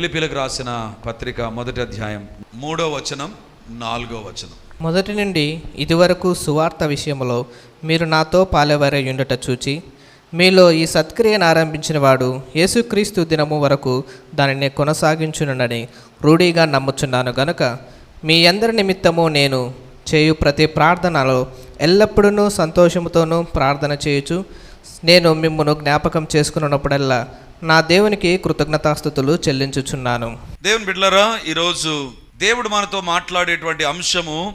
ఫిలిపిలకు రాసిన పత్రిక మొదటి అధ్యాయం మూడో వచనం నాలుగో వచనం. మొదటి నుండి ఇదివరకు సువార్త విషయంలో మీరు నాతో పాలెవరై ఉండుట చూచి మీలో ఈ సత్క్రియను ఆరంభించిన వాడు యేసుక్రీస్తు దినము వరకు దానిని కొనసాగించునని రూఢీగా నమ్ముచున్నాను గనుక మీ అందరి నిమిత్తము నేను చేయు ప్రతి ప్రార్థనలో ఎల్లప్పుడూ సంతోషముతోనూ ప్రార్థన చేయుచు నేను మిమ్మల్ని జ్ఞాపకం చేసుకున్నప్పుడల్లా నా దేవునికి కృతజ్ఞతాస్థుతులు చెల్లించుచున్నాను. దేవుని బిడ్డలరా ఈరోజు దేవుడు మనతో మాట్లాడేటువంటి అంశము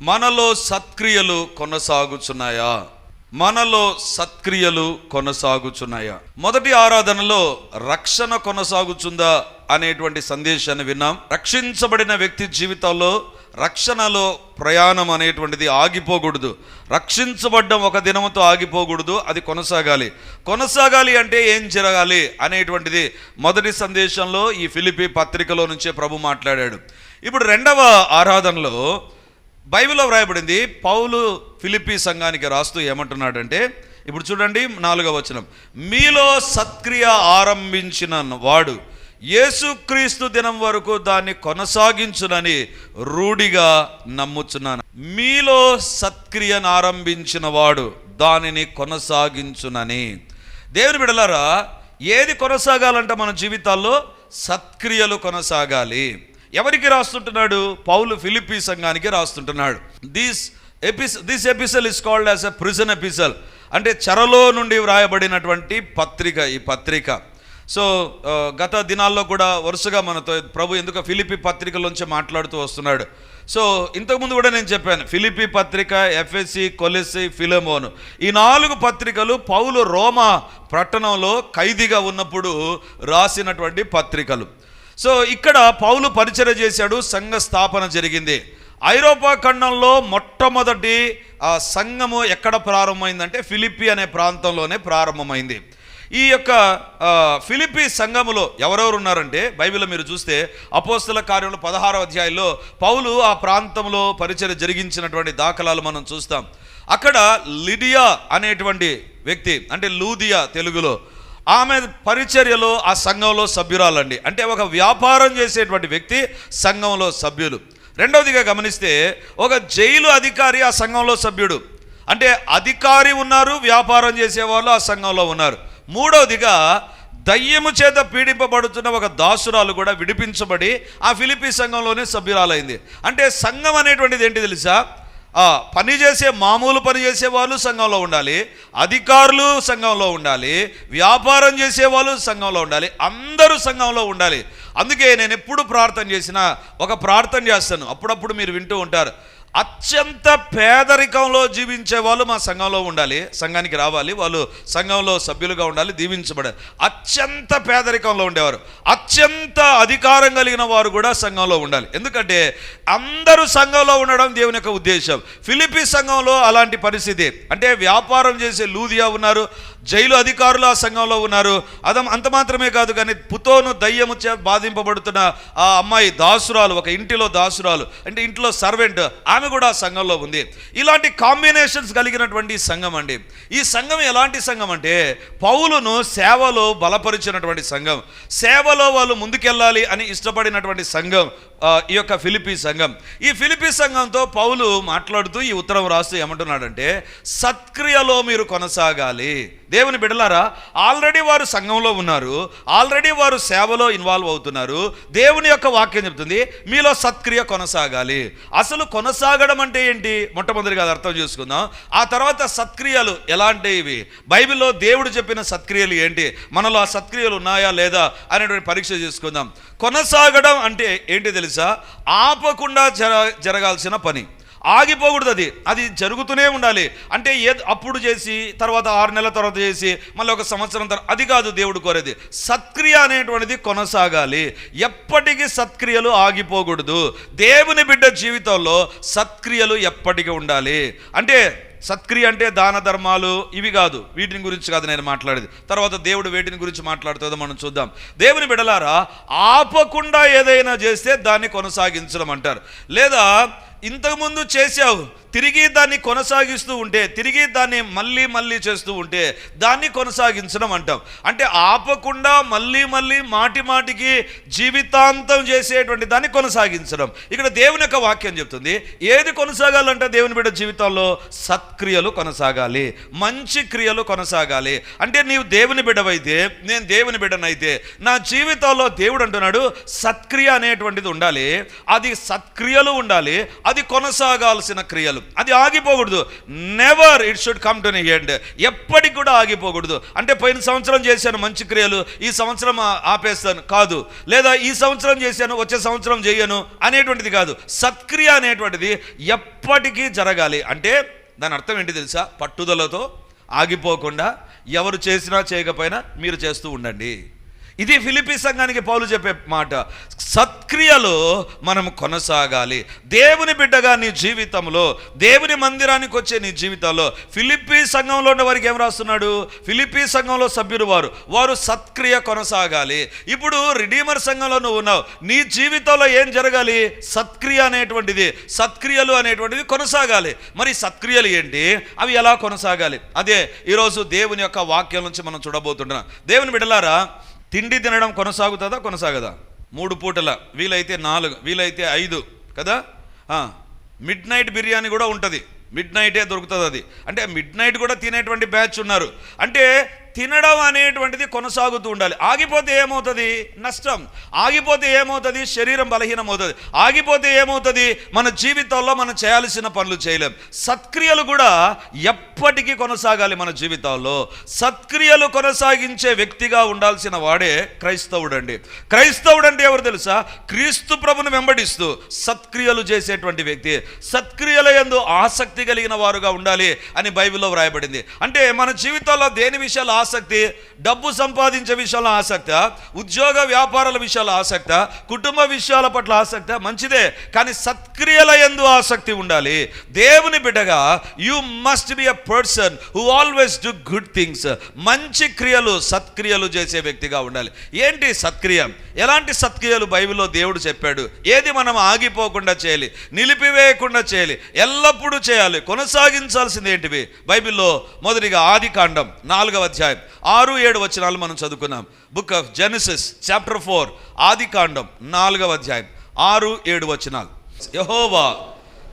మనలో సత్క్రియలు కొనసాగుచున్నాయా? మనలో సత్క్రియలు కొనసాగుచున్నాయా? మొదటి ఆరాధనలో రక్షణ కొనసాగుచుందా అనేటువంటి సందేశాన్ని విన్నాం. రక్షించబడిన వ్యక్తి జీవితంలో రక్షణలో ప్రయాణం అనేటువంటిది ఆగిపోకూడదు. రక్షించబడ్డం ఒక దినముతో ఆగిపోకూడదు అది కొనసాగాలి. కొనసాగాలి అంటే ఏం జరగాలి అనేటువంటిది మొదటి సందేశంలో ఈ ఫిలిపి పత్రికలో నుంచే ప్రభు మాట్లాడాడు. ఇప్పుడు రెండవ ఆరాధనలో బైబిల్లో వ్రాయబడింది పౌలు ఫిలిపి సంఘానికి రాస్తూ ఏమంటున్నాడంటే ఇప్పుడు చూడండి నాలుగవ వచనం. మీలో సత్క్రియ ఆరంభించిన వాడు యేసుక్రీస్తు దినం వరకు దాన్ని కొనసాగించునని రూఢిగా నమ్ముచున్నాను. మీలో సత్క్రియను ఆరంభించిన వాడు దానిని కొనసాగించునని. దేవుని బిడలారా ఏది కొనసాగాలంటే మన జీవితాల్లో సత్క్రియలు కొనసాగాలి. ఎవరికి రాస్తుంటున్నాడు? పౌలు ఫిలిపీ సంఘానికి రాస్తుంటున్నాడు. This epis this epistle is called as a prison epistle అంటే చెరలో నుండి వ్రాయబడినటువంటి పత్రిక ఈ పత్రిక. సో గత దినాల్లో కూడా వరుసగా మనతో ప్రభు ఎందుకు ఫిలిపి పత్రికలోంచి మాట్లాడుతూ వస్తున్నాడు. సో ఇంతకుముందు కూడా నేను చెప్పాను ఫిలిపి పత్రిక ఎఫ్ఎస్సి కొలెసి ఫిలమోను ఈ నాలుగు పత్రికలు పౌలు రోమా పట్టణంలో ఖైదీగా ఉన్నప్పుడు రాసినటువంటి పత్రికలు. సో ఇక్కడ పౌలు పరిచయ చేశాడు సంఘ స్థాపన జరిగింది. ఐరోపా ఖండంలో మొట్టమొదటి సంఘము ఎక్కడ ప్రారంభమైందంటే ఫిలిప్పి అనే ప్రాంతంలోనే ప్రారంభమైంది. ఈ యొక్క ఆ, సంఘములో ఎవరెవరు ఉన్నారంటే బైబిల్లో మీరు చూస్తే అపోస్తుల కార్యంలో పదహారవ అధ్యాయంలో పౌలు ఆ ప్రాంతంలో పరిచయం జరిగించినటువంటి దాఖలాలు మనం చూస్తాం. అక్కడ లిడియా అనేటువంటి వ్యక్తి అంటే లూదియా తెలుగులో ఆమె పరిచర్యలో ఆ సంఘంలో సభ్యురాలండి. అంటే ఒక వ్యాపారం చేసేటువంటి వ్యక్తి సంఘంలో సభ్యులు. రెండవదిగా గమనిస్తే ఒక జైలు అధికారి ఆ సంఘంలో సభ్యుడు. అంటే అధికారి ఉన్నారు వ్యాపారం చేసేవాళ్ళు ఆ సంఘంలో ఉన్నారు. మూడవదిగా దయ్యము చేత పీడింపబడుతున్న ఒక దాసురాలు కూడా విడిపించబడి ఆ ఫిలిపీ సంఘంలోనే సభ్యురాలైంది. అంటే సంఘం అనేటువంటిది ఏంటి తెలుసా? పనిచేసే పని చేసే మామూలు పని చేసే వాళ్ళు సంఘంలో ఉండాలి అధికారులు సంఘంలో ఉండాలి వ్యాపారం చేసే వాళ్ళు సంఘంలో ఉండాలి అందరూ సంఘంలో ఉండాలి. అందుకే నేను ఎప్పుడు ప్రార్థన చేసినా ఒక ప్రార్థన చేస్తాను. అప్పుడప్పుడు మీరు వింటూ ఉంటారు. అత్యంత పేదరికంలో జీవించే వాళ్ళు మా సంఘంలో ఉండాలి సంఘానికి రావాలి వాళ్ళు సంఘంలో సభ్యులుగా ఉండాలి దీవించబడాలి అత్యంత పేదరికంలో ఉండేవారు. అత్యంత అధికారం కలిగిన వారు కూడా సంఘంలో ఉండాలి. ఎందుకంటే అందరూ సంఘంలో ఉండడం దేవుని యొక్క ఉద్దేశం. ఫిలిపి సంఘంలో అలాంటి పరిస్థితి. అంటే వ్యాపారం చేసే లూదియా ఉన్నారు జైలు అధికారులు ఆ సంఘంలో ఉన్నారు. అదం అంత మాత్రమే కాదు కానీ పుతోను దయ్యము చే బాధింపబడుతున్న ఆ అమ్మాయి దాసురాలు ఒక ఇంటిలో దాసురాలు అంటే ఇంట్లో సర్వెంట్ ఆమె కూడా ఆ సంఘంలో ఉంది. ఇలాంటి కాంబినేషన్స్ కలిగినటువంటి సంఘం అండి. ఈ సంఘం ఎలాంటి సంఘం అంటే పౌలును సేవలో బలపరిచినటువంటి సంఘం. సేవలో వాళ్ళు ముందుకెళ్ళాలి అని ఇష్టపడినటువంటి సంఘం. ఈ యొక్క ఫిలిపీ సంఘం. ఈ ఫిలిపీ సంఘంతో పౌలు మాట్లాడుతూ ఈ ఉత్తరం రాస్తూ ఏమంటున్నాడంటే సత్క్రియలో మీరు కొనసాగాలి. దేవుని బిడలారా ఆల్రెడీ వారు సంఘంలో ఉన్నారు ఆల్రెడీ వారు సేవలో ఇన్వాల్వ్ అవుతున్నారు దేవుని యొక్క వాక్యం చెప్తుంది మీలో సత్క్రియ కొనసాగాలి. అసలు కొనసాగడం అంటే ఏంటి? మొట్టమొదటిగా అది అర్థం చేసుకుందాం. ఆ తర్వాత సత్క్రియలు ఎలాంటివి బైబిల్లో దేవుడు చెప్పిన సత్క్రియలు ఏంటి? మనలో ఆ సత్క్రియలు ఉన్నాయా లేదా అనేటువంటి పరీక్ష చేసుకుందాం. కొనసాగడం అంటే ఏంటి తెలుసు? ఆపకుండా జర జరగాల్సిన పని. ఆగిపోకూడదు అది. అది జరుగుతూనే ఉండాలి. అంటే ఏ అప్పుడు చేసి తర్వాత ఆరు నెలల తర్వాత చేసి మళ్ళీ ఒక సంవత్సరం తర్వాత అది కాదు దేవుడు కోరేది. సత్క్రియ అనేటువంటిది కొనసాగాలి. ఎప్పటికీ సత్క్రియలు ఆగిపోకూడదు. దేవుని బిడ్డ జీవితంలో సత్క్రియలు ఎప్పటికీ ఉండాలి. అంటే సత్క్రియ అంటే దాన ధర్మాలు ఇవి కాదు. వీటిని గురించి కాదు నేను మాట్లాడేది. తర్వాత దేవుడు వేటిని గురించి మాట్లాడుతుందో మనం చూద్దాం. దేవుని బిడలారా ఆపకుండా ఏదైనా చేస్తే దాన్ని కొనసాగించడం అంటారు. లేదా ఇంతకుముందు చేశావు తిరిగి దాన్ని కొనసాగిస్తూ ఉంటే తిరిగి దాన్ని మళ్ళీ మళ్ళీ చేస్తూ ఉంటే దాన్ని కొనసాగించడం అంటాం. అంటే ఆపకుండా మళ్ళీ మళ్ళీ మాటి మాటికి జీవితాంతం చేసేటువంటి దాన్ని కొనసాగించడం. ఇక్కడ దేవుని యొక్క వాక్యం చెప్తుంది ఏది కొనసాగాలంటే దేవుని బిడ్డ జీవితంలో సత్క్రియలు కొనసాగాలి మంచి క్రియలు కొనసాగాలి. అంటే నీవు దేవుని బిడ్డవైతే నేను దేవుని బిడ్డనైతే నా జీవితంలో దేవుడు అంటున్నాడు సత్క్రియ అనేటువంటిది ఉండాలి. అది సత్క్రియలు ఉండాలి అది కొనసాగాల్సిన క్రియలు. అది ఆగిపోకూడదు. Never it should come to end ఎప్పటికి కూడా ఆగిపోకూడదు. అంటే పోయిన సంవత్సరం చేశాను మంచి క్రియలు ఈ సంవత్సరం ఆపేస్తాను. కాదు. లేదా ఈ సంవత్సరం చేశాను వచ్చే సంవత్సరం చేయను అనేటువంటిది కాదు. సత్క్రియ అనేటువంటిది ఎప్పటికీ జరగాలి. అంటే దాని అర్థం ఏంటి తెలుసా? పట్టుదలతో ఆగిపోకుండా ఎవరు చేసినా చేయకపోయినా మీరు చేస్తూ ఉండండి. ఇది ఫిలిపి సంఘానికి పౌలు చెప్పే మాట. సత్క్రియలో మనం కొనసాగాలి. దేవుని బిడ్డగా నీ జీవితంలో దేవుని మందిరానికి వచ్చే నీ జీవితంలో ఫిలిపీ సంఘంలో ఉన్న వారికి ఏం రాస్తున్నాడు? ఫిలిప్పి సంఘంలో సభ్యులు వారు. వారు సత్క్రియ కొనసాగాలి. ఇప్పుడు రిడీమర్ సంఘంలో నువ్వు ఉన్నావు. నీ జీవితంలో ఏం జరగాలి? సత్క్రియ అనేటువంటిది సత్క్రియలు అనేటువంటిది కొనసాగాలి. మరి సత్క్రియలు ఏంటి? అవి ఎలా కొనసాగాలి? అదే ఈరోజు దేవుని యొక్క వాక్యం నుంచి మనం చూడబోతుంటున్నాం. దేవుని బిడ్డలారా తిండి తినడం కొనసాగుతుందా కొనసాగదా? మూడు పూటల. వీలైతే నాలుగు వీలైతే ఐదు కదా? మిడ్ నైట్ బిర్యానీ కూడా ఉంటుంది. మిడ్ నైటే దొరుకుతుంది అది. అంటే మిడ్ నైట్ కూడా తినేటువంటి బ్యాచ్ ఉన్నారు. అంటే తినడం అనేటువంటిది కొనసాగుతూ ఉండాలి. ఆగిపోతే ఏమవుతుంది? నష్టం. ఆగిపోతే ఏమవుతుంది? శరీరం బలహీనం అవుతుంది ఆగిపోతే ఏమవుతుంది? మన జీవితంలో మనం చేయాల్సిన పనులు చేయలేం. సత్క్రియలు కూడా ఎప్పటికీ కొనసాగాలి మన జీవితాల్లో. సత్క్రియలు కొనసాగించే వ్యక్తిగా ఉండాల్సిన వాడే క్రైస్తవుడు అండి క్రైస్తవుడు అంటే ఎవరు తెలుసా? క్రీస్తు ప్రభుని వెంబడిస్తూ సత్క్రియలు చేసేటువంటి వ్యక్తి. సత్క్రియల యందు ఆసక్తి కలిగిన వారుగా ఉండాలి అని బైబిల్లో వ్రాయబడింది. అంటే మన జీవితాల్లో దేని విషయాలు ఆసక్తి డబ్బు సంపాదించే విషయంలో ఆసక్త ఉద్యోగ వ్యాపారాల విషయాల ఆసక్త కుటుంబ విషయాల పట్ల ఆసక్త మంచిదే కానీ సత్క్రియల ఎందు ఆసక్తి ఉండాలి. దేవుని బిడ్డగా you must be a person who always do good things మంచి క్రియలు సత్క్రియలు చేసే వ్యక్తిగా ఉండాలి. ఏంటి సత్క్రియ? ఎలాంటి సత్క్రియలు బైబిల్లో దేవుడు చెప్పాడు? ఏది మనం ఆగిపోకుండా చేయాలి నిలిపివేయకుండా చేయాలి ఎల్లప్పుడూ చేయాలి కొనసాగించాల్సింది ఏంటివి? బైబిల్లో మొదటిగా ఆది కాండం నాలుగవ అధ్యాయం. ఆరు ఏడు వచనాలు మనం చదువుకున్నాం. Book of Genesis chapter four ఆది కాండం నాలుగవ అధ్యాయం ఆరు ఏడు వచనాలు. యహోవా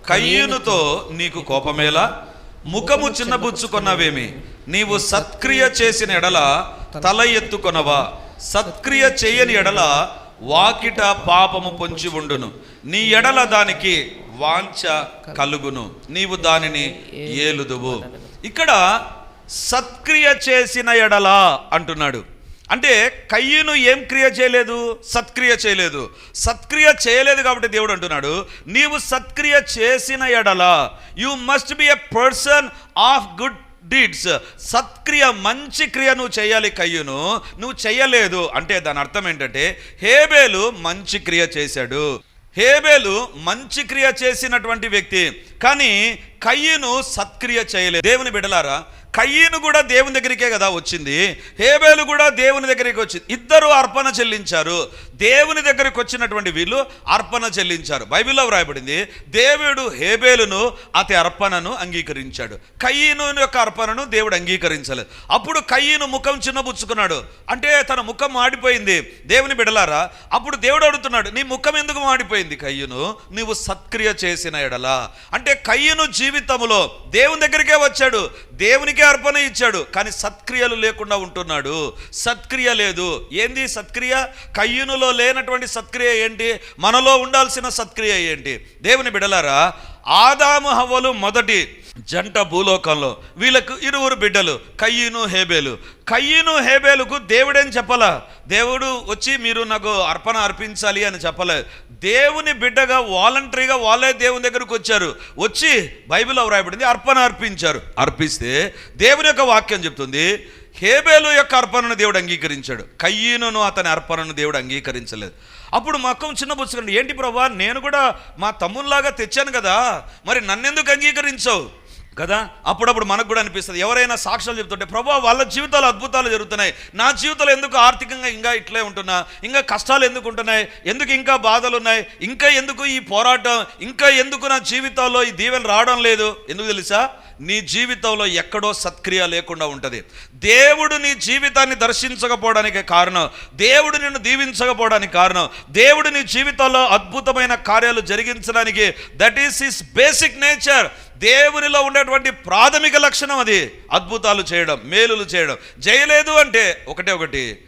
కయ్యూనుతో నీకు కోపమేలా? ముఖము చిన్నబుచ్చుకొన్నవేమి? నీవు సత్క్రియ చేసిన ఎడల తల ఎత్తుకొనవా? సత్క్రియ చేయని ఎడల వాకిట పాపము పొంచి ఉండును. నీ ఎడల దానికి వాంఛ కలుగును. నీవు దానిని ఏలుదువు. ఇక్కడ సత్క్రియ చేసిన ఎడల అంటున్నాడు. అంటే కయ్యను ఏం క్రియ చేయలేదు? సత్క్రియ చేయలేదు. సత్క్రియ చేయలేదు కాబట్టి దేవుడు అంటున్నాడు నీవు సత్క్రియ చేసిన ఎడల you must be a person of good deeds సత్క్రియ మంచి క్రియ నువ్వు చేయాలి కయ్యును నువ్వు చేయలేదు. అంటే దాని అర్థం ఏంటంటే హేబేలు మంచి క్రియ చేశాడు. హేబేలు మంచి క్రియ చేసినటువంటి వ్యక్తి. కానీ కయ్యను సత్క్రియ చేయలేదు. దేవుని బిడలారా కయ్యను కూడా దేవుని దగ్గరికే కదా వచ్చింది. హేబేలు కూడా దేవుని దగ్గరికి వచ్చింది. ఇద్దరు అర్పణ చెల్లించారు. దేవుని దగ్గరికి వచ్చినటువంటి వీళ్ళు అర్పణ చెల్లించారు. బైబిల్లో వ్రాయబడింది దేవుడు హేబేలును అతి అర్పణను అంగీకరించాడు. కయ్యను యొక్క అర్పణను దేవుడు అంగీకరించలేదు. అప్పుడు కయ్యను ముఖం చిన్నబుచ్చుకున్నాడు. అంటే తన ముఖం మాడిపోయింది. దేవుని బిడలారా అప్పుడు దేవుడు అడుగుతున్నాడు నీ ముఖం ఎందుకు మాడిపోయింది కయ్యను నీవు సత్క్రియ చేసిన ఎడలా. అంటే కయ్యను జీవితంలో దేవుని దగ్గరికే వచ్చాడు. దేవునికే అర్పణ ఇచ్చాడు. కానీ సత్క్రియలు లేకుండా ఉంటున్నాడు. సత్క్రియ లేదు. ఏంది సత్క్రియ? కయ్యనులో లేనటువంటి సత్క్రియ ఏంటి? మనలో ఉండాల్సిన సత్క్రియ ఏంటి? దేవుని బిడలారా ఆదాము హవ్వలు మొదటి జంట భూలోకంలో వీళ్ళకు ఇరువురు బిడ్డలు కయ్యను హేబేలు. కయ్యను హేబేలుకు దేవుడేం చెప్పలా? దేవుడు వచ్చి మీరు నాకు అర్పణ అర్పించాలి అని చెప్పలేదు దేవుని బిడ్డగా వాలంటరీగా వాళ్ళే దేవుని దగ్గరకు వచ్చారు. వచ్చి బైబిల్లో వ్రాయబడింది అర్పణ అర్పించారు. అర్పిస్తే దేవుని యొక్క వాక్యం చెప్తుంది హేబేలు యొక్క అర్పణను దేవుడు అంగీకరించాడు. కయ్యను అతని అర్పణను దేవుడు అంగీకరించలేదు. అప్పుడు మక్కం చిన్నబుచ్చుకోండి ఏంటి ప్రభా నేను కూడా మా తమ్ముల్లాగా తెచ్చాను కదా మరి నన్నెందుకు అంగీకరించావు? కదా? అప్పుడప్పుడు మనకు కూడా అనిపిస్తుంది. ఎవరైనా సాక్ష్యాలు చెప్తుంటే ప్రభా వాళ్ళ జీవితాలు అద్భుతాలు జరుగుతున్నాయి. నా జీవితంలో ఎందుకు ఆర్థికంగా ఇంకా ఇట్లే ఉంటున్నా? ఇంకా కష్టాలు ఎందుకు ఉంటున్నాయి? ఎందుకు ఇంకా బాధలు ఉన్నాయి? ఇంకా ఎందుకు ఈ పోరాటం? ఇంకా ఎందుకు నా జీవితాల్లో ఈ దీవెలు రావడం లేదు? ఎందుకు తెలుసా? నీ జీవితంలో ఎక్కడో సత్క్రియ లేకుండా ఉంటుంది. దేవుడు నీ జీవితాన్ని దర్శించకపోవడానికి కారణం దేవుడు నిన్ను దీవించకపోవడానికి కారణం దేవుడు నీ జీవితంలో అద్భుతమైన కార్యాలు జరిగించడానికి that is his basic nature దేవునిలో ఉండేటువంటి ప్రాథమిక లక్షణం అది. అద్భుతాలు చేయడం మేలులు చేయడం. చేయలేదు అంటే ఒకటే ఒకటి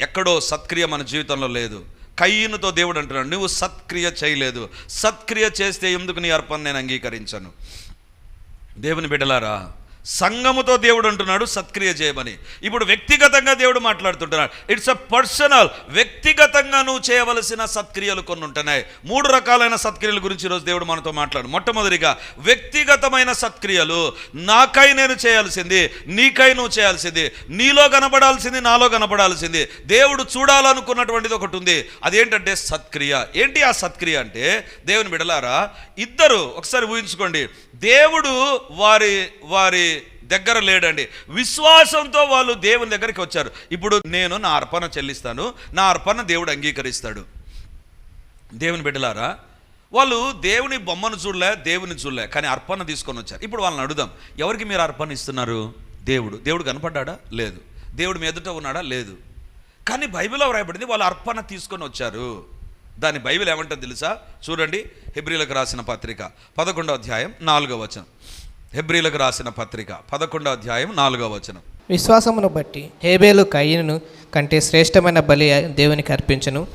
ఎక్కడో సత్క్రియ మన జీవితంలో లేదు. కయ్యనుతో దేవుడు అంటున్నాడు నువ్వు సత్క్రియ చేయలేదు. సత్క్రియ చేస్తే ఎందుకు నీ అర్పణ నేను అంగీకరించను? దేవుని బిడ్డలారా సంఘముతో దేవుడు అంటున్నాడు సత్క్రియ చేయమని. ఇప్పుడు వ్యక్తిగతంగా దేవుడు మాట్లాడుతుంటున్నాడు. ఇట్స్ అ పర్సనల్ వ్యక్తిగతంగా నువ్వు చేయవలసిన సత్క్రియలు కొన్ని ఉంటున్నాయి. మూడు రకాలైన సత్క్రియల గురించి ఈరోజు దేవుడు మనతో మాట్లాడు. మొట్టమొదటిగా వ్యక్తిగతమైన సత్క్రియలు నాకై నేను చేయాల్సింది నీకై నువ్వు చేయాల్సింది నీలో కనపడాల్సింది నాలో కనపడాల్సింది. దేవుడు చూడాలనుకున్నటువంటిది ఒకటి ఉంది. అదేంటంటే సత్క్రియ. ఏంటి ఆ సత్క్రియ అంటే? దేవుని బిడలారా ఇద్దరు ఒకసారి ఊహించుకోండి. దేవుడు వారి వారి దగ్గర లేడండి. విశ్వాసంతో వాళ్ళు దేవుని దగ్గరికి వచ్చారు. ఇప్పుడు నేను నా అర్పణ చెల్లిస్తాను. నా అర్పణ దేవుడు అంగీకరిస్తాడు. దేవుని బిడ్డలారా వాళ్ళు దేవుని బొమ్మను చూడలే దేవుని చూడలే కానీ అర్పణ తీసుకొని వచ్చారు. ఇప్పుడు వాళ్ళని అడుగుదాం. ఎవరికి మీరు అర్పణ ఇస్తున్నారు? దేవుడు. దేవుడు కనపడ్డా లేదు. దేవుడు మీ ఎదుట ఉన్నాడా? లేదు. కానీ బైబిల్లో వ్రాయబడింది వాళ్ళు అర్పణ తీసుకొని వచ్చారు. దాని బైబిల్ ఏమంటుంది తెలుసా? చూడండి. హిబ్రిలకు రాసిన పత్రిక పదకొండో అధ్యాయం నాలుగో వచనం. హెబ్రిలకు రాసిన పత్రిక పదకొండో అధ్యాయం నాలుగో వచనం. విశ్వాసమును బట్టి హేబేలు కయ్యను కంటే శ్రేష్టమైన బలి దేవునికి అర్పించను.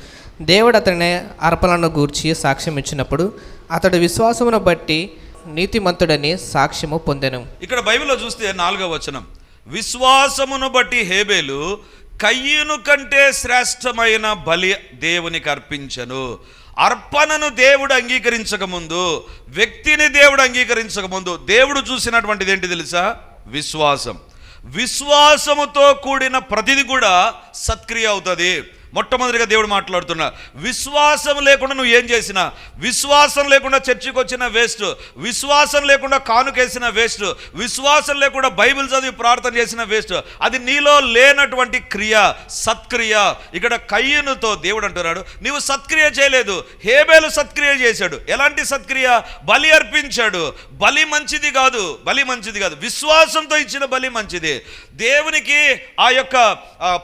దేవుడు అతని అర్పణలను గూర్చి సాక్ష్యం ఇచ్చినప్పుడు అతడు విశ్వాసమును బట్టి నీతిమంతుడని సాక్ష్యము పొందెను. ఇక్కడ బైబిల్లో చూస్తే నాలుగో వచనం. విశ్వాసమును బట్టి హేబేలు కయ్యను కంటే శ్రేష్టమైన బలి దేవునికి అర్పించను. అర్పణను దేవుడు అంగీకరించక ముందు వ్యక్తిని దేవుడు అంగీకరించక ముందు దేవుడు చూసినటువంటిది ఏంటి తెలుసా? విశ్వాసం. విశ్వాసముతో కూడిన ప్రతిది కూడా సత్క్రియ అవుతుంది. మొట్టమొదటిగా దేవుడు మాట్లాడుతున్నా విశ్వాసం లేకుండా నువ్వు ఏం చేసినా విశ్వాసం లేకుండా చర్చికి వచ్చిన వేస్ట్ విశ్వాసం లేకుండా కానుకేసిన వేస్ట్ విశ్వాసం లేకుండా బైబిల్ చదివి ప్రార్థన చేసిన వేస్ట్ అది నీలో లేనటువంటి క్రియ సత్క్రియ. ఇక్కడ కయ్యనుతో దేవుడు అంటున్నాడు నీవు సత్క్రియ చేయలేదు హేబేలు సత్క్రియ చేశాడు. ఎలాంటి సత్క్రియ? బలి అర్పించాడు. బలి మంచిది కాదు బలి మంచిది కాదు. విశ్వాసంతో ఇచ్చిన బలి మంచిది. దేవునికి ఆ యొక్క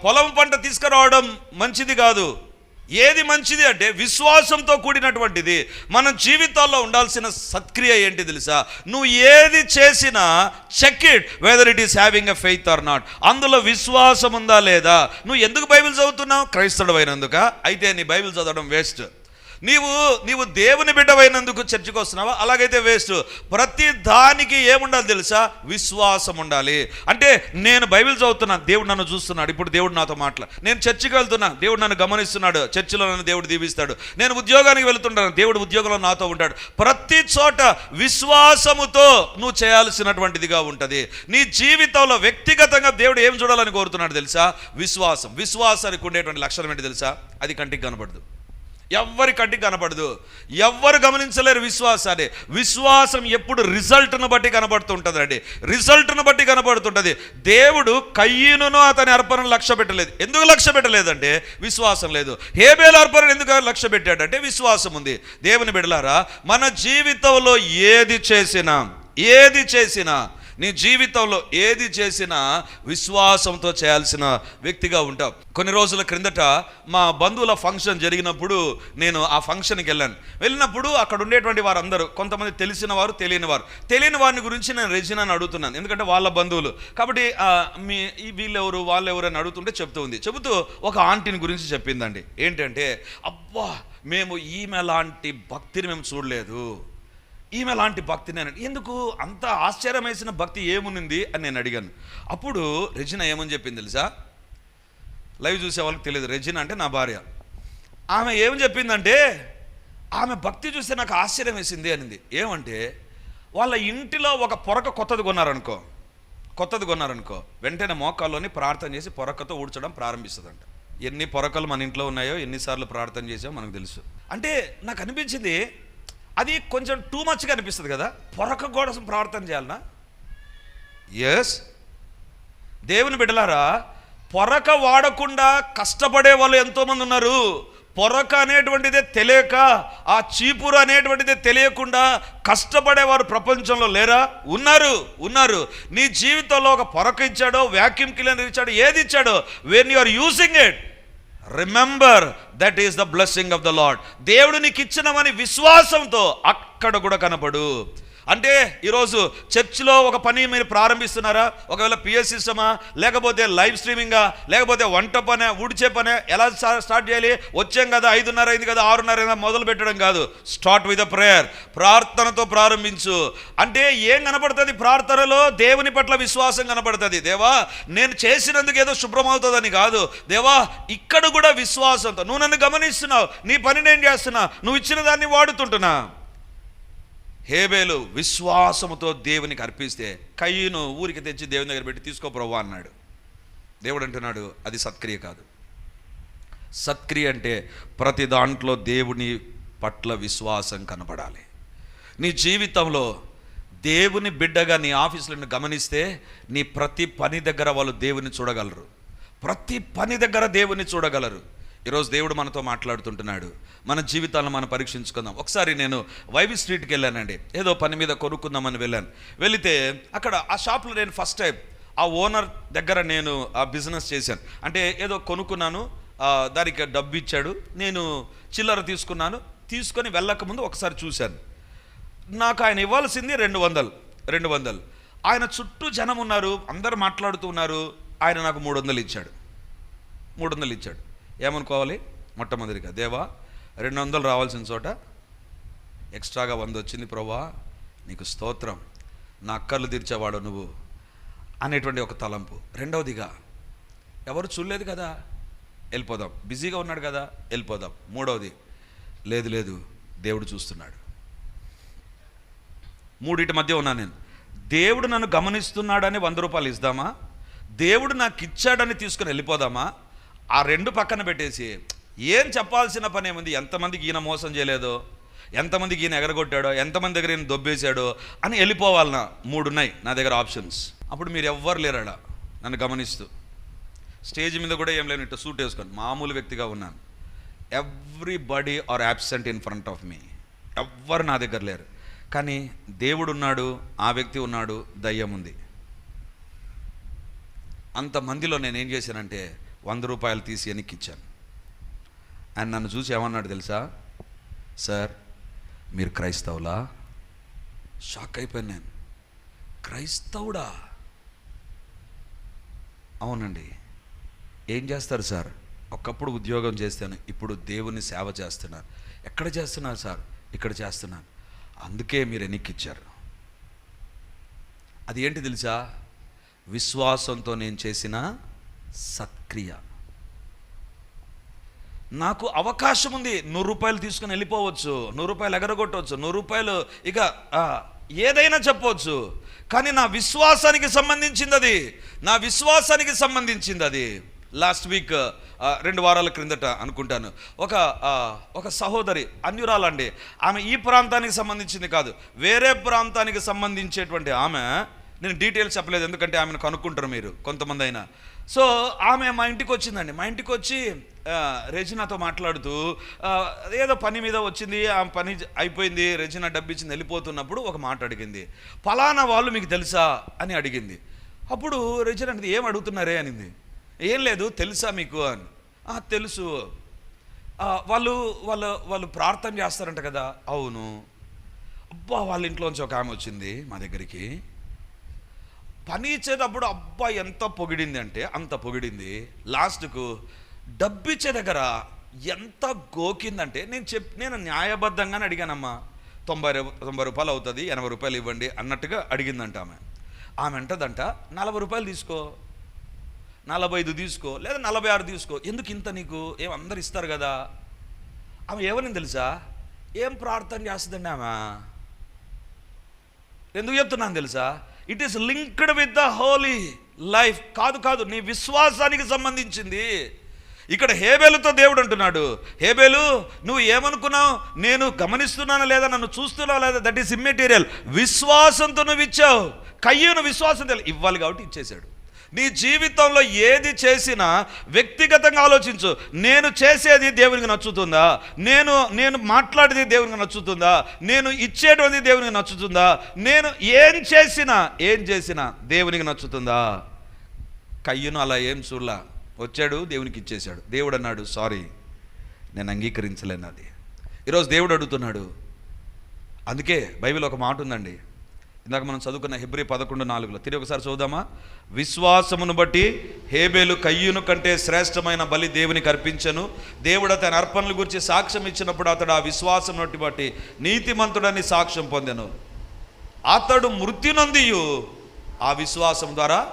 పొలం పంట తీసుకురావడం మంచి మంచిది కాదు. ఏది మంచిది అంటే విశ్వాసంతో కూడినటువంటిది. మన జీవితాల్లో ఉండాల్సిన సత్క్రియ ఏంటి తెలుసా? నువ్వు ఏది చేసినా check it whether it is having a faith or not అందులో విశ్వాసం ఉందా లేదా? నువ్వు ఎందుకు బైబిల్ చదువుతున్నావు? క్రైస్తవుడు అయినందుక. అయితే నీ బైబిల్ చదవడం వేస్ట్ నీవు నీవు దేవుని బిడ్డవైనందుకు చర్చకు వస్తున్నావా? అలాగైతే వేస్ట్. ప్రతి దానికి ఏముండాలి తెలుసా? విశ్వాసం ఉండాలి. అంటే నేను బైబిల్ చదువుతున్నా దేవుడు నన్ను చూస్తున్నాడు. ఇప్పుడు దేవుడు నాతో మాట్లా నేను చర్చికి వెళ్తున్నా దేవుడు నన్ను గమనిస్తున్నాడు. చర్చిలో నన్ను దేవుడు దీవిస్తాడు. నేను ఉద్యోగానికి వెళ్తున్నాను దేవుడు ఉద్యోగంలో నాతో ఉంటాడు. ప్రతి చోట విశ్వాసముతో నువ్వు చేయాల్సినటువంటిదిగా ఉంటుంది. నీ జీవితంలో వ్యక్తిగతంగా దేవుడు ఏం చూడాలని కోరుతున్నాడు తెలుసా? విశ్వాసం. విశ్వాసానికి ఉండేటువంటి లక్షణం ఏంటి తెలుసా? అది కంటికి కనబడదు. ఎవ్వరి కంటికి కనపడదు. ఎవ్వరు గమనించలేరు విశ్వాసాన్ని. విశ్వాసం ఎప్పుడు రిజల్ట్ను బట్టి కనబడుతుంటుంది అండి రిజల్ట్ను బట్టి కనబడుతుంటుంది. దేవుడు కయ్యను అతని అర్పణను లక్ష్య పెట్టలేదు. ఎందుకు లక్ష్య పెట్టలేదంటే విశ్వాసం లేదు. హేబేల అర్పణ ఎందుకు లక్ష్య పెట్టాడంటే విశ్వాసం ఉంది. దేవుని బిడలారా మన జీవితంలో ఏది చేసినా ఏది చేసినా నీ జీవితంలో ఏది చేసినా విశ్వాసంతో చేయాల్సిన వ్యక్తిగా ఉంటావు కొన్ని రోజుల క్రిందట మా బంధువుల ఫంక్షన్ జరిగినప్పుడు నేను ఆ ఫంక్షన్కి వెళ్ళాను. వెళ్ళినప్పుడు అక్కడ ఉండేటువంటి వారందరూ కొంతమంది తెలిసిన వారు తెలియని వారు. తెలియని వారిని గురించి నేను రెజినాని అడుగుతున్నాను. ఎందుకంటే వాళ్ళ బంధువులు. కాబట్టి మీ ఈ వీళ్ళెవరు వాళ్ళెవరు అని అడుగుతుంటే చెప్తూ ఉంది. చెబుతూ ఒక ఆంటీని గురించి చెప్పిందండి. ఏంటంటే అబ్బా మేము ఈమె లాంటి భక్తిని మేము చూడలేదు. ఈమె లాంటి భక్తి నేను. ఎందుకు? అంత ఆశ్చర్యమేసిన భక్తి ఏమునింది అని నేను అడిగాను. అప్పుడు రెజినా ఏమని చెప్పింది తెలుసా? లైవ్ చూసే వాళ్ళకి తెలియదు. రెజినా అంటే నా భార్య. ఆమె ఏం చెప్పిందంటే ఆమె భక్తి చూస్తే నాకు ఆశ్చర్యం వేసింది అనింది. ఏమంటే వాళ్ళ ఇంటిలో ఒక పొరక కొత్తది కొన్నారనుకో కొత్తది కొన్నారనుకో వెంటనే మోకాల్లోని ప్రార్థన చేసి పొరకతో ఊడ్చడం ప్రారంభిస్తుందంట. ఎన్ని పొరకలు మన ఇంట్లో ఉన్నాయో ఎన్నిసార్లు ప్రార్థన చేసామో మనకు తెలుసు. అంటే నాకు అనిపించింది అది కొంచెం టూ మచ్గా అనిపిస్తుంది కదా? పొరక కోసం ప్రార్థన చేయాలనా? ఎస్ దేవుని బిడ్డలారా పొరక వాడకుండా కష్టపడే వాళ్ళు ఎంతోమంది ఉన్నారు. పొరక అనేటువంటిదే తెలియక ఆ చీపురు అనేటువంటిదే తెలియకుండా కష్టపడేవారు ప్రపంచంలో లేరా? ఉన్నారు ఉన్నారు. నీ జీవితంలో ఒక పొరక ఇచ్చాడో వ్యాక్యూమ్ క్లీనర్ ఇచ్చాడో ఏది ఇచ్చాడో when you are using it remember that is the blessing of the lord దేవుడు నీకు ఇచ్చినవని విశ్వాసంతో అక్కడ కూడా కనపడు. అంటే ఈరోజు చర్చ్లో ఒక పని మీరు ప్రారంభిస్తున్నారా? ఒకవేళ పిఎస్ సిస్టమా? లేకపోతే లైవ్ స్ట్రీమింగా? లేకపోతే వంట పనే ఉడిచే పనే ఎలా స్టార్ట్ చేయాలి? వచ్చాం కదా ఐదున్నర అయింది కదా ఆరున్నర అయింది మొదలు పెట్టడం కాదు. స్టార్ట్ విత్ అ ప్రేయర్ ప్రార్థనతో ప్రారంభించు. అంటే ఏం కనపడుతుంది? ప్రార్థనలో దేవుని పట్ల విశ్వాసం కనపడుతుంది. దేవా నేను చేసినందుకు ఏదో శుభ్రమవుతుందని కాదు. దేవా ఇక్కడ కూడా విశ్వాసంతో. నువ్వు నన్ను గమనిస్తున్నావు. నీ పని నేను చేస్తున్నా. నువ్వు ఇచ్చిన దాన్ని వాడుతుంటున్నా. హేబేలు విశ్వాసముతో దేవునికి అర్పిస్తే కయ్యను ఊరికి తెచ్చి దేవుని దగ్గర పెట్టి తీసుకో ప్రభు అన్నాడు. దేవుడు అంటున్నాడు అది సత్క్రియ కాదు. సత్క్రియ అంటే ప్రతి దాంట్లో దేవుని పట్ల విశ్వాసం కనపడాలి నీ జీవితంలో దేవుని బిడ్డగా నీ ఆఫీసులను గమనిస్తే నీ ప్రతి పని దగ్గర వాళ్ళు దేవుని చూడగలరు. ప్రతి పని దగ్గర దేవుని చూడగలరు. ఈరోజు దేవుడు మనతో మాట్లాడుతుంటున్నాడు. మన జీవితాలను మనం పరీక్షించుకుందాం. ఒకసారి నేను వైవి స్ట్రీట్కి వెళ్ళానండి. ఏదో పని మీద కొనుక్కుందామని వెళ్ళాను. వెళితే అక్కడ ఆ షాప్లో నేను ఫస్ట్ టైం ఆ ఓనర్ దగ్గర నేను ఆ బిజినెస్ చేశాను. అంటే ఏదో కొనుక్కున్నాను దానికి డబ్బు ఇచ్చాడు. నేను చిల్లర తీసుకున్నాను. తీసుకొని వెళ్ళకముందు ఒకసారి చూశాను. నాకు ఆయన ఇవ్వాల్సింది రెండు వందలు. రెండు వందలు. ఆయన చుట్టూ జనం ఉన్నారు అందరు మాట్లాడుతూ ఉన్నారు. ఆయన నాకు మూడు వందలు ఇచ్చాడు. మూడు వందలు ఇచ్చాడు. ఏమనుకోవాలి? మొట్టమొదటిగా దేవా రెండు వందలు రావాల్సిన చోట ఎక్స్ట్రాగా వంద వచ్చింది ప్రభా నీకు స్తోత్రం. నా అక్కర్లు తీర్చేవాడు నువ్వు అనేటువంటి ఒక తలంపు. రెండవదిగా ఎవరు చూడలేదు కదా? వెళ్ళిపోదాం. బిజీగా ఉన్నాడు కదా? వెళ్ళిపోదాం. మూడవది లేదు లేదు దేవుడు చూస్తున్నాడు. మూడింటి మధ్య ఉన్నాను నేను దేవుడు నన్ను గమనిస్తున్నాడని వంద రూపాయలు ఇద్దామా దేవుడు నాకు ఇచ్చాడని తీసుకుని వెళ్ళిపోదామా? ఆ రెండు పక్కన పెట్టేసి ఏం చెప్పాల్సిన పని ఏముంది? ఎంతమందికి ఈయన మోసం చేయలేదో? ఎంతమందికి ఈయన ఎగరగొట్టాడో? ఎంతమంది దగ్గర ఈయన దొబ్బేశాడో? అని వెళ్ళిపోవాలన్నా మూడు ఉన్నాయి నా దగ్గర ఆప్షన్స్. అప్పుడు మీరు ఎవ్వరు లేరాడ నన్ను గమనిస్తూ. స్టేజ్ మీద కూడా ఏం లేని ఇట్లా సూట్ వేసుకొని. మామూలు వ్యక్తిగా ఉన్నాను. Everybody are absent in front of me. ఎవ్వరు నా దగ్గర లేరు. కానీ దేవుడు ఉన్నాడు ఆ వ్యక్తి ఉన్నాడు దయ్యం ఉంది. అంతమందిలో నేను ఏం చేశానంటే వంద రూపాయలు తీసి వెనక్కిచ్చాను ఆయన నన్ను చూసి ఏమన్నాడు తెలుసా? సార్ మీరు క్రైస్తవులా? షాక్ అయిపోయాను నేను. క్రైస్తవుడా? అవునండి. ఏం చేస్తారు సార్? ఒకప్పుడు ఉద్యోగం చేస్తాను ఇప్పుడు దేవుని సేవ చేస్తున్నాను ఎక్కడ చేస్తున్నారు సార్? ఇక్కడ చేస్తున్నాను. అందుకే మీరు ఎనిక్కిచ్చారు. అది ఏంటి తెలుసా? విశ్వాసంతో నేను చేసిన సక్రియ. నాకు అవకాశం ఉంది నూరు రూపాయలు తీసుకుని వెళ్ళిపోవచ్చు నూరు రూపాయలు ఎగరగొట్టవచ్చు నూరు రూపాయలు ఇక ఏదైనా చెప్పవచ్చు. కానీ నా విశ్వాసానికి సంబంధించింది అది. నా విశ్వాసానికి సంబంధించింది అది. లాస్ట్ వీక్ రెండు వారాల క్రిందట అనుకుంటాను. ఒక ఒక సహోదరి అన్యురాలండి. ఆమె ఈ ప్రాంతానికి సంబంధించింది కాదు. వేరే ప్రాంతానికి సంబంధించేటువంటి ఆమె నేను డీటెయిల్స్ చెప్పలేదు ఎందుకంటే ఆమెను కనుక్కుంటారు మీరు కొంతమంది అయినా సో ఆమె మా ఇంటికి వచ్చిందండి. మా ఇంటికి వచ్చి రెజినాతో మాట్లాడుతూ ఏదో పని మీద వచ్చింది ఆ పని అయిపోయింది రెజినా డబ్బిచ్చింది వెళ్ళిపోతున్నప్పుడు ఒక మాట అడిగింది. ఫలానా వాళ్ళు మీకు తెలుసా అని అడిగింది. అప్పుడు రెజినా అనేది ఏం అడుగుతున్నారే? అనింది. ఏం లేదు తెలుసా మీకు? అని. తెలుసు. వాళ్ళు వాళ్ళు వాళ్ళు ప్రార్థన చేస్తారంట కదా. అవును. అబ్బా వాళ్ళ ఇంట్లోంచి ఒక ఆమె వచ్చింది మా దగ్గరికి. పని ఇచ్చేటప్పుడు అబ్బా ఎంత పొగిడింది అంటే అంత పొగిడింది. లాస్ట్కు డబ్బు ఇచ్చే దగ్గర ఎంత గోకిందంటే నేను చెప్ నేను న్యాయబద్ధంగానే అడిగానమ్మా. తొంభై రూ- తొంభై రూపాయలు అవుతుంది ఎనభై రూపాయలు ఇవ్వండి అన్నట్టుగా అడిగిందంట ఆమె. ఆమె అంటదంట నలభై రూపాయలు తీసుకో. నలభై ఐదు తీసుకో లేదా నలభై ఆరు తీసుకో. ఎందుకు ఇంత నీకు? ఏం అందరు ఇస్తారు కదా. ఆమె ఏమని తెలుసా? ఏం ప్రార్థన చేస్తుందండి ఆమె? ఎందుకు చెప్తున్నాను తెలుసా? It is linked with the holy life కాదు కాదు నీ విశ్వాసానికి సంబంధించింది. ఇక్కడ హేబేలుతో దేవుడు అంటున్నాడు. హేబేలు నువ్వు ఏమనుకున్నావు? నేను గమనిస్తున్నానా లేదా? నన్ను చూస్తున్నావు లేదా? దట్ ఈస్ ఇమ్మెటీరియల్ విశ్వాసంతో నువ్వు ఇచ్చావు. కయ్యను విశ్వాసం తెలియ ఇవ్వాలి కాబట్టి ఇచ్చేశాడు. నీ జీవితంలో ఏది చేసినా వ్యక్తిగతంగా ఆలోచించు. నేను చేసేది దేవునికి నచ్చుతుందా? నేను నేను మాట్లాడేది దేవునికి నచ్చుతుందా? నేను ఇచ్చేటువంటి దేవునికి నచ్చుతుందా? నేను ఏం చేసినా ఏం చేసినా దేవునికి నచ్చుతుందా? కయ్యను అలా ఏం చూడలా. వచ్చాడు దేవునికి ఇచ్చేశాడు. దేవుడు అన్నాడు సారీ నేను అంగీకరించలేను అది ఈరోజు దేవుడు అడుగుతున్నాడు అందుకే బైబిల్ ఒక మాట ఉందండి. ఇందాక మనం చదువుకున్న హెబ్రి పదకొండు నాలుగులో. తిరిగి ఒకసారి చూద్దామా విశ్వాసమును బట్టి హేబేలు కయ్యును కంటే శ్రేష్టమైన బలి దేవునికి అర్పించను. దేవుడు అతని అర్పణల గురించి సాక్ష్యం ఇచ్చినప్పుడు అతడు ఆ విశ్వాసం బట్టి నీతిమంతుడని సాక్ష్యం పొందెను. అతడు మృత్యు నొందియు ఆ విశ్వాసం ద్వారా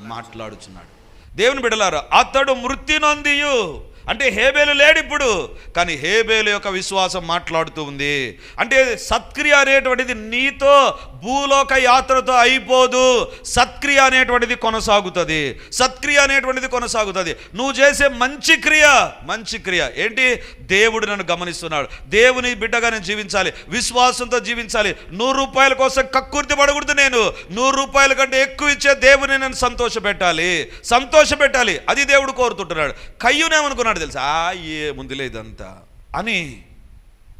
మాట్లాడుచున్నాడు. దేవుని బిడలారు అతడు మృత్యు నొందియు. అంటే హేబేలు లేడు ఇప్పుడు కానీ హేబేలు యొక్క విశ్వాసం మాట్లాడుతూ ఉంది. అంటే సత్క్రియ అనేటువంటిది నీతో భూలోక యాత్రతో అయిపోదు. సత్క్రియ అనేటువంటిది కొనసాగుతుంది. సత్క్రియ అనేటువంటిది కొనసాగుతుంది. నువ్వు చేసే మంచి క్రియ మంచి క్రియ. ఏంటి? దేవుడు నన్ను గమనిస్తున్నాడు. దేవుని బిడ్డగా నేను జీవించాలి. విశ్వాసంతో జీవించాలి. నూరు రూపాయల కోసం కక్కుర్తి పడకూడదు నేను. నూరు రూపాయల కంటే ఎక్కువ ఇచ్చే దేవుని నేను సంతోష పెట్టాలి. సంతోష పెట్టాలి. అది దేవుడు కోరుతుంటున్నాడు. కయ్యునేమనుకున్నాడు తెలుసా? "ఆ, ఏ ముందు ఇదంతా అని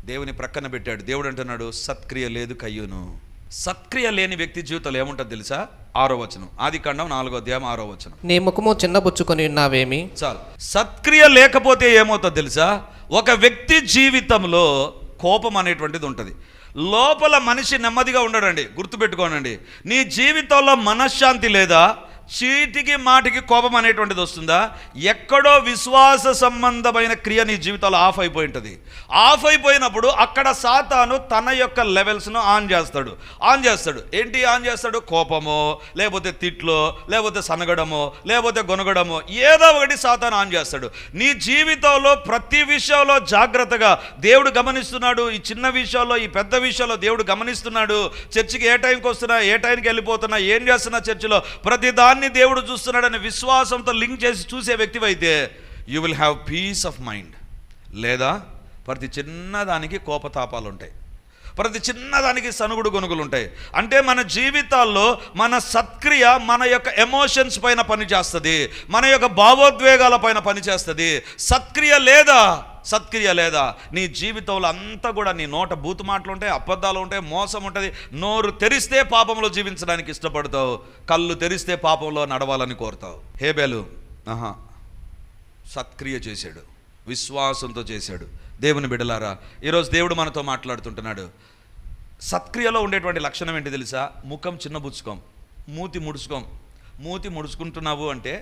దేవుని ప్రక్కన పెట్టాడు. దేవుడు అంటున్నాడు సత్క్రియ లేదు కయ్యూను. సత్క్రియ లేని వ్యక్తి జీవితంలో ఏముంటుంది తెలుసా? ఆరో వచనం. ఆది కాండం నాలుగో అధ్యాయం ఆరో వచనం. నీ ముఖము చిన్నబుచ్చుకొని ఉన్నావేమి? చాలు. సత్క్రియ లేకపోతే ఏమవుతుందో తెలుసా? ఒక వ్యక్తి జీవితంలో కోపం అనేటువంటిది ఉంటుంది. లోపల మనిషి నెమ్మదిగా ఉండడండి. గుర్తుపెట్టుకోనండి. నీ జీవితంలో మనశ్శాంతి లేదా? చీటికి మాటికి కోపం అనేటువంటిది వస్తుందా? ఎక్కడో విశ్వాస సంబంధమైన క్రియ నీ జీవితాలు ఆఫ్ అయిపోయి ఉంటుంది. ఆఫ్ అయిపోయినప్పుడు అక్కడ సాతాను తన యొక్క లెవెల్స్ను ఆన్ చేస్తాడు. ఆన్ చేస్తాడు. ఏంటి ఆన్ చేస్తాడు? కోపమో లేకపోతే తిట్లో లేకపోతే సనగడమో లేకపోతే గొనగడమో ఏదో ఒకటి సాతాను ఆన్ చేస్తాడు. నీ జీవితంలో ప్రతి విషయంలో జాగ్రత్తగా దేవుడు గమనిస్తున్నాడు. ఈ చిన్న విషయంలో ఈ పెద్ద విషయంలో దేవుడు గమనిస్తున్నాడు. చర్చికి ఏ టైంకి వస్తున్నా ఏ టైంకి వెళ్ళిపోతున్నా ఏం చేస్తున్నా చర్చిలో ప్రతి దాన్ని దేవుడు చూస్తున్నాడని విశ్వాసంతో లింక్ చేసి చూసే వ్యక్తివైతే you will have peace of mind లేదా ప్రతి చిన్నదానికి కోపతాపాలు ఉంటాయి ప్రతి చిన్నదానికి సనుగుడు గొనుగులు ఉంటాయి అంటే మన జీవితాల్లో మన సత్క్రియ మన యొక్క ఎమోషన్స్ పైన పనిచేస్తుంది. మన యొక్క భావోద్వేగాల పైన పనిచేస్తుంది. సత్క్రియ లేదా? సత్క్రియ లేదా? నీ జీవితంలో అంతా కూడా నీ నోట బూతు మాటలు ఉంటాయి అబద్ధాలు ఉంటాయి మోసం ఉంటుంది నోరు తెరిస్తే పాపంలో జీవించడానికి ఇష్టపడతావు. కళ్ళు తెరిస్తే పాపంలో నడవాలని కోరుతావు. హేబేలు ఆహా సత్క్రియ చేశాడు. విశ్వాసంతో చేశాడు. దేవుని బిడలారా ఈరోజు దేవుడు మనతో మాట్లాడుతుంటున్నాడు. సత్క్రియలో ఉండేటువంటి లక్షణం ఏంటి తెలుసా? ముఖం చిన్నబుచ్చుకోం మూతి ముడుచుకోం. మూతి ముడుచుకుంటున్నావు అంటే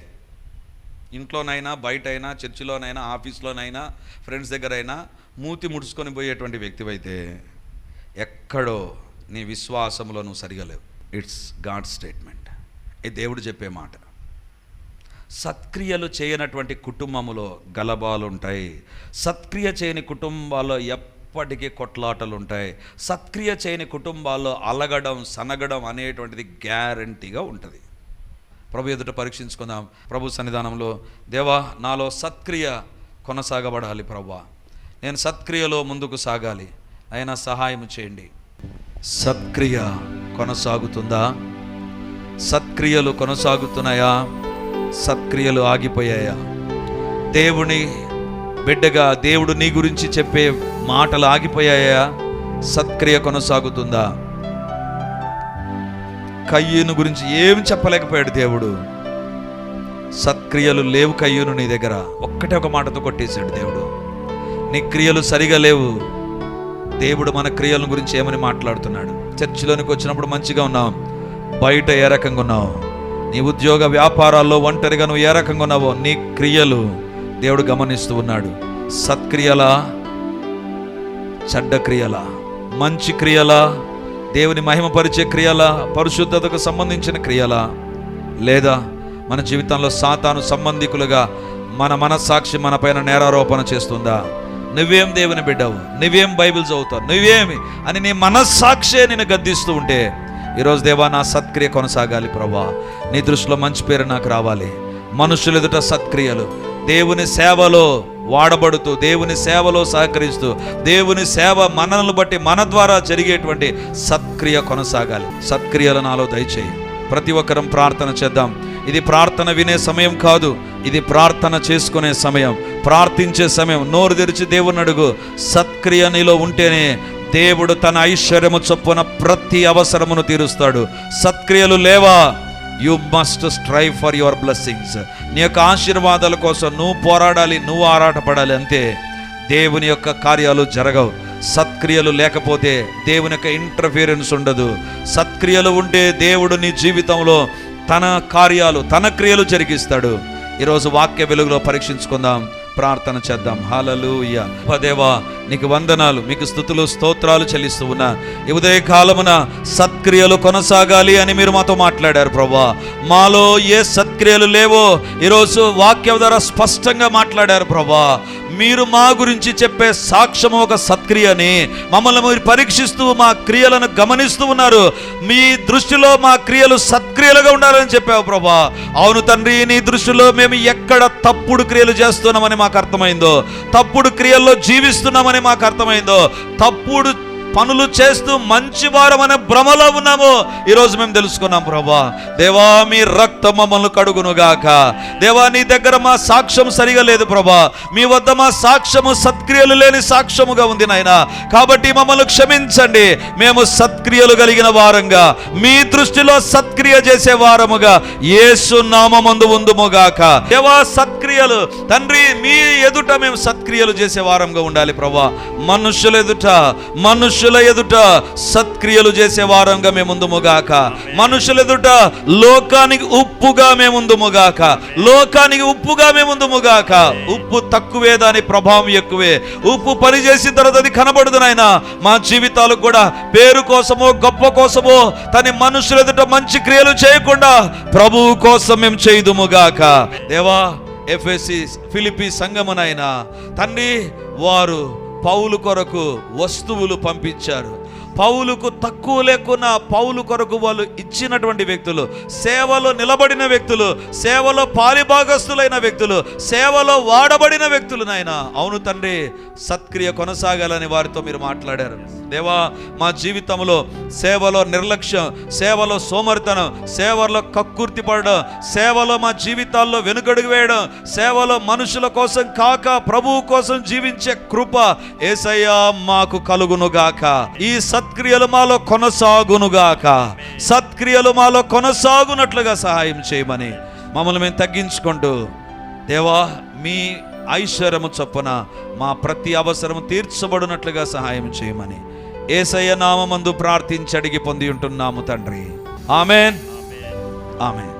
ఇంట్లోనైనా బయటైనా చర్చిలోనైనా ఆఫీస్లోనైనా ఫ్రెండ్స్ దగ్గరైనా మూతి ముడుచుకొని పోయేటువంటి వ్యక్తివైతే ఎక్కడో నీ విశ్వాసంలో నువ్వు సరిగా లేవు ఇట్స్ గాడ్ స్టేట్మెంట్ ఇది దేవుడు చెప్పే మాట. సత్క్రియలు చేయనటువంటి కుటుంబములో గలబాలుంటాయి. సత్క్రియ చేయని కుటుంబాల్లో ఎప్పటికీ కొట్లాటలు ఉంటాయి సత్క్రియ చేయని కుటుంబాల్లో అలగడం సనగడం అనేటువంటిది గ్యారంటీగా ఉంటుంది. ప్రభు ఎదుట పరీక్షించుకుందాం. ప్రభు సన్నిధానంలో దేవా నాలో సత్క్రియ కొనసాగబడాలి ప్రభా నేను సత్క్రియలో ముందుకు సాగాలి. అయినా సహాయం చేయండి. సత్క్రియ కొనసాగుతుందా? సత్క్రియలు కొనసాగుతున్నాయా? సత్క్రియలు ఆగిపోయాయా? దేవుని బిడ్డగా దేవుడు నీ గురించి చెప్పే మాటలు ఆగిపోయాయా? సత్క్రియ కొనసాగుతుందా? కయ్యూను గురించి ఏం చెప్పలేకపోయాడు దేవుడు. సత్క్రియలు లేవు కయ్యూను నీ దగ్గర. ఒక్కటే ఒక మాటతో కొట్టేశాడు దేవుడు. నీ క్రియలు సరిగా లేవు. దేవుడు మన క్రియల గురించి ఏమని మాట్లాడుతున్నాడు? చర్చిలోనికి వచ్చినప్పుడు మంచిగా ఉన్నాం. బయట ఏ రకంగా ఉన్నావు? నీ ఉద్యోగ వ్యాపారాల్లో ఒంటరిగా నువ్వు ఏ రకంగా ఉన్నావో నీ క్రియలు దేవుడు గమనిస్తూ ఉన్నాడు. సత్క్రియల? చెడ్డ క్రియల? మంచి క్రియల? దేవుని మహిమపరిచే క్రియల? పరిశుద్ధతకు సంబంధించిన క్రియల? లేదా మన జీవితంలో సాతాను సంబంధికులుగా మన మనస్సాక్షి మన పైన నేరారోపణ చేస్తుందా? నువ్వేం దేవుని బిడ్డవు? నువ్వేం బైబిల్ చదువుతావు? నువ్వేమి? అని నీ మనస్సాక్షే నేను గద్దిస్తూ ఉంటే ఈరోజు దేవా నా సత్క్రియ కొనసాగాలి ప్రభా. నీ దృష్టిలో మంచి పేరు నాకు రావాలి. మనుషులు ఎదుట సత్క్రియలు. దేవుని సేవలో వాడబడుతూ దేవుని సేవలో సహకరిస్తూ దేవుని సేవ మనల్ని బట్టి మన ద్వారా జరిగేటువంటి సత్క్రియ కొనసాగాలి. సత్క్రియలు నాలో దయచేయి. ప్రతి ఒక్కరం ప్రార్థన చేద్దాం. ఇది ప్రార్థన వినే సమయం కాదు. ఇది ప్రార్థన చేసుకునే సమయం. ప్రార్థించే సమయం. నోరు తెరిచి దేవుని అడుగు. సత్క్రియ నీలో ఉంటేనే దేవుడు తన ఐశ్వర్యము చొప్పున ప్రతి అవసరమును తీరుస్తాడు. సత్క్రియలు లేవా? You must strive for your blessings నీ యొక్క ఆశీర్వాదాల కోసం నువ్వు పోరాడాలి నువ్వు ఆరాటపడాలి అంతే. దేవుని యొక్క కార్యాలు జరగవు. సత్క్రియలు లేకపోతే దేవుని యొక్క ఇంటర్ఫీరెన్స్ ఉండదు. సత్క్రియలు ఉంటే దేవుడు నీ జీవితంలో తన కార్యాలు తన క్రియలు జరిగిస్తాడు. ఈరోజు వాక్య వెలుగులో పరీక్షించుకుందాం. ప్రార్థన చేద్దాం. హాలలుయ పదేవా నీకు వందనాలు మీకు స్థుతులు స్తోత్రాలు చెల్లిస్తూ ఉన్నా. ఈ ఉదయ కాలమున సత్క్రియలు కొనసాగాలి అని మీరు మాతో మాట్లాడారు ప్రభా. మాలో ఏ సత్క్రియలు లేవో ఈరోజు వాక్యం ద్వారా స్పష్టంగా మాట్లాడారు ప్రభా. మీరు మా గురించి చెప్పే సాక్ష్యము ఒక సత్క్రియని. మమ్మల్ని మీరు పరీక్షిస్తూ మా క్రియలను గమనిస్తూ ఉన్నారు. మీ దృష్టిలో మా క్రియలు సత్క్రియలుగా ఉండాలని చెప్పావు ప్రభా. అవును తండ్రి నీ దృష్టిలో మేము ఎక్కడ తప్పుడు క్రియలు చేస్తున్నామని మాకు అర్థమైందో తప్పుడు క్రియల్లో జీవిస్తున్నామని మాకు అర్థమైందో తప్పుడు పనులు చేస్తూ మంచి వారమనే భ్రమలో ఉన్నాము. ఈరోజు మేము తెలుసుకున్నాం ప్రభా దేవా మీ రక్తం మమ్మల్ని కడుగునుగాక. దేవా నీ దగ్గర మా సాక్ష్యం సరిగా లేదు ప్రభా. మీ వద్ద మా సాక్ష్యము సత్క్రియలు లేని సాక్ష్యముగా ఉంది నాయన. కాబట్టి మమ్మల్ని క్షమించండి. మేము సత్క్రియలు కలిగిన వారంగా మీ దృష్టిలో సత్క్రియ చేసే వారముగా ఏసు నామందు ఉందుముగాక. దేవా సత్క్రియలు తండ్రి మీ ఎదుట మేము సత్క్రియలు చేసే వారంగా ఉండాలి ప్రభా. మనుషుల ఎదుట మనుషుల ఎదుట సత్క్రియలు చేసే వారంగా మేముందుముగాక మనుషుల ఎదుట లోకానికి ఉప్పుగా మేముందుముగాక లోకానికి ఉప్పుగా మేముందుముగాక ఉప్పు తక్కువే దాని ప్రభావం ఎక్కువే. ఉప్పు పని చేసిన తర్వాత అది కనబడదు నాయన. మా జీవితాలు కూడా పేరు కోసమో గొప్ప కోసమో తన మనుషుల ఎదుట మంచి క్రియలు చేయకుండా ప్రభువు కోసం మేము చేయదుముగాక దేవా ఎఫ్ఎసి ఫిలిపి సంగమనైనా తండ్రి వారు పౌలు కొరకు వస్తువులు పంపించారు. పౌలుకు తక్కువ లేకున్నా పౌలు కొరకు వాళ్ళు ఇచ్చినటువంటి వ్యక్తులు సేవలో నిలబడిన వ్యక్తులు సేవలో పాలిభాగస్తులైన వ్యక్తులు సేవలో వాడబడిన వ్యక్తులు నాయన. అవును తండ్రి సత్క్రియ కొనసాగాలని వారితో మీరు మాట్లాడారు. దేవా మా జీవితంలో సేవలో నిర్లక్ష్యం సేవలో సోమరితనం సేవలో కక్కుర్తి పడడం సేవలో మా జీవితాల్లో వెనుకడుగు వేయడం సేవలో మనుషుల కోసం కాక ప్రభువు కోసం జీవించే కృప ఏసయ్యా మాకు కలుగునుగాక. ఈ సత్ సత్క్రియలు మాలో కొనసాగునుగాక. సత్క్రియలు మాలో కొనసాగునట్లుగా సహాయం చేయమని మమ్మల్ని మేము తగ్గించుకుంటూ దేవా మీ ఐశ్వర్యము చొప్పున మా ప్రతి అవసరము తీర్చబడినట్లుగా సహాయం చేయమని ఏసయ్య నామందు ప్రార్థించి అడిగి పొంది ఉంటున్నాము తండ్రి. ఆమెన్. ఆమెన్.